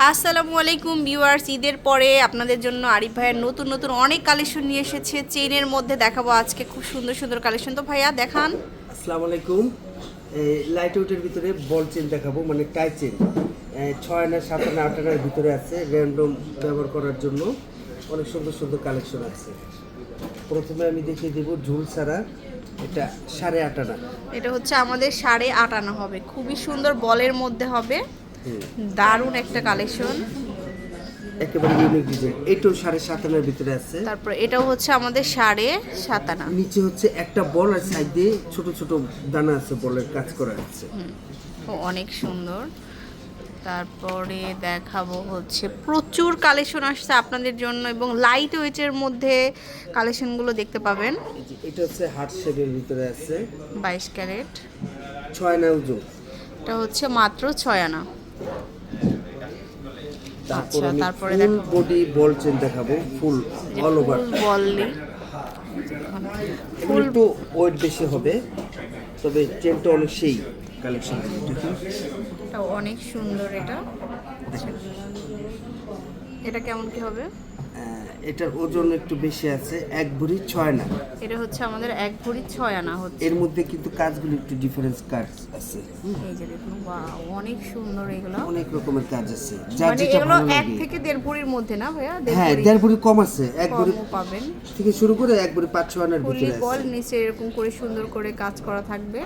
আসসালামু আলাইকুম ভিউয়ার্স ঈদের পরে আপনাদের জন্য আরিফ ভাইয়ের নতুন নতুন অনেক কালেকশন নিয়ে এসেছে। চেনের মধ্যে দেখাবো আজকে খুব সুন্দর সুন্দর কালেকশন। তো ভাইয়া দেখান। আসসালামু আলাইকুম। এই লাইট আউটের ভিতরে বল চেন দেখাবো মানে টাই চেন ছয় আনা সাত আনা আট আনার ভিতরে আছে র্যান্ডম ব্যবহার করার জন্য অনেক সুন্দর সুন্দর কালেকশন আছে। প্রথমে আমি দেখিয়ে দেবো ঝুল ছাড়া এটা সাড়ে আট আনা। এটা হচ্ছে আমাদের সাড়ে আট আনা হবে। খুবই সুন্দর বলের মধ্যে হবে। দারুণ একটা কালেকশন একেবারে ইউনিক ডিজাইন এটাও সাড়ে সাত আনার ভিতরে আছে। তারপর এটাও হচ্ছে আমাদের সাড়ে সাত আনা। নিচে হচ্ছে একটা বল আর সাইড দিয়ে ছোট ছোট দানা আছে বলের কাজ করা আছে। ও, অনেক সুন্দর। তারপরে দেখাবো হচ্ছে প্রচুর কালেকশন আসছে আপনাদের জন্য এবং লাইট ওয়েটের মধ্যে কালেকশনগুলো দেখতে পাবেন। এটা হচ্ছে হার্ট শেপের ভিতরে আছে। বাইশ ক্যারেট। ছয় আনা এটা হচ্ছে মাত্র ছয় আনা। তারপর আমি তারপরে ফুল বডি বল চেন দেখাবো ফুল অল ওভার ফুল বললি এগুলো একটু ওয়েট বেশি হবে তবে চেনটা অনেক সেই কালেকশন অনেক সুন্দর এটা। এটা কেমন কি হবে? এটার ওজন একটু বেশি আছে এক ভরি ছয় না এটা হচ্ছে আমাদের এক ভরি ছয় আনা হচ্ছে। এর মধ্যে কিন্তু কাজগুলো একটু ডিফারেন্স কাজ আছে। এই যে দেখুন বাহ অনেক সুন্দর এগুলো। অনেক রকমের কাজ আছে। মানে এগুলো এক থেকে দেড় ভরির মধ্যে না ভাইয়া? হ্যাঁ দেড় ভরি কম আছে। এক ভরি পাবেন। থেকে শুরু করে এক ভরি পাঁচ ছ আনার ভিতরে বল নিচে এরকম করে সুন্দর করে কাজ করা থাকবে।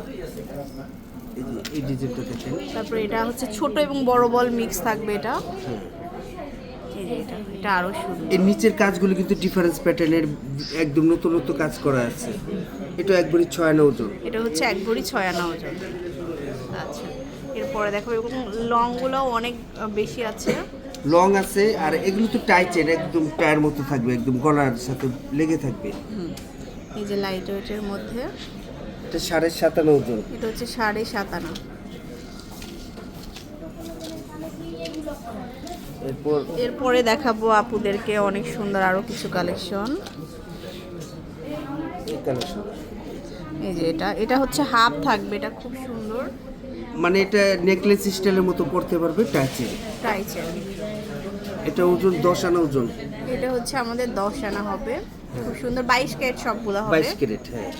এই ডিজাইনটা দেখেন। তারপরে এটা হচ্ছে ছোট এবং বড় বল মিক্স থাকবে এটা। হ্যাঁ। এটা এটা আরও সুন্দর এর নিচের কাজগুলো কিন্তু ডিফারেন্স প্যাটার্নের একদম নতুন নতুন কাজ করা আছে। এটা এক ভরি ছয় আনা ওজন। এটা হচ্ছে এক ভরি ছয় আনা ওজন। আচ্ছা। এরপরে দেখো এরকম লংগুলো অনেক বেশি আছে। লং আছে আর এগুলো তো টাই চেন একদম টায়ের মতো থাকবে একদম গলার সাথে লেগে থাকবে। এই যে লাইট ওয়েটের মধ্যে। এটা সাড়ে সাতান্ন ওজন। এটা হচ্ছে সাড়ে সাত আনা এরপর এরপরে দেখাবো আপুদেরকে অনেক সুন্দর আরও কিছু কালেকশন এই কালেকশন এই যে এটা এটা হচ্ছে হাফ থাকবে এটা খুব সুন্দর। মানে এটা নেকলেস স্টাইলের মতো পড়তে পারবে টাই চেন ট্রাই চেন এটা ওজন দশ আনা ওজন। এটা হচ্ছে আমাদের দশ আনা হবে। খুব সুন্দর বাইশ ক্যারেট সবগুলো হবে। বাইশ ক্যারেট হ্যাঁ।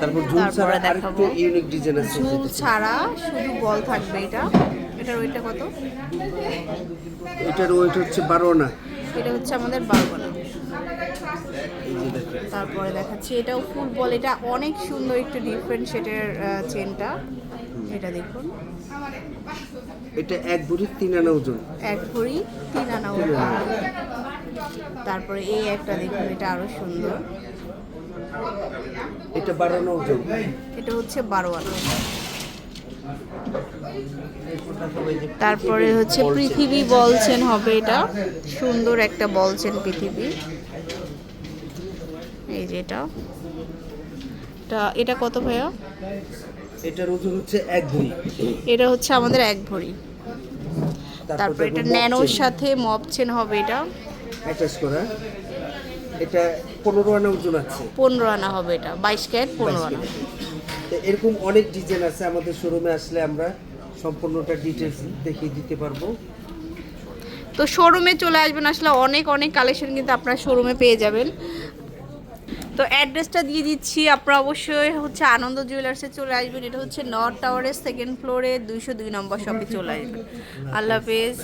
তারপর ঝুল তারপরে ছাড়া আরেকটু ইউনিক ডিজাইন আছে ঝুল ছাড়া শুধু বল থাকবে এটা। এটার ওইটা কত? এটার ওয়েট হচ্ছে বারো আনা এটা হচ্ছে আমাদের বারো আনা তারপরে দেখাচ্ছি এটাও ফুল বল এটা অনেক সুন্দর একটু ডিফারেন্ট শেডের চেনটা। এটা দেখুন। এটা এক ভরি তিন আনা ওজন। এক ভরি তিন আনা ওজন। তারপরে এই একটা দেখুন এটা আরও সুন্দর। এটা বারো আনা ওজন। এটা হচ্ছে বারো আনা তারপরে হচ্ছে পৃথিবী বলছেন হবে এটা। সুন্দর একটা বলছেন পৃথিবী। এই যে এটা। এটা কত ভাইয়া? এটার ওজন হচ্ছে এক ভরি। এটা হচ্ছে আমাদের এক ভরি। তারপর এটা ন্যানোর সাথে মপছেন হবে এটা। অ্যাটাচ করা। এটা পনেরো আনা ওজন আছে। পনেরো আনা হবে এটা। বাইশ ক্যারেট পনেরো আনা। এরকম অনেক ডিজাইন আছে আমাদের শোরুমে আসলে আমরা সম্পূর্ণটা ডিটেলস দেখিয়ে দিতে পারব। তো শোরুমে চলে আসবেন, আসলে অনেক অনেক কালেকশন কিন্তু আপনারা শোরুমে পেয়ে যাবেন। তো অ্যাড্রেসটা দিয়ে দিচ্ছি, আপনারা অবশ্যই হচ্ছে আনন্দ জুয়েলার্সে চলে আসবেন। এটা হচ্ছে নর্থ টাওয়ারের সেকেন্ড ফ্লোরে দুইশো দুই নম্বর শপে চলে আসবেন। আল্লাহ হাফেজ।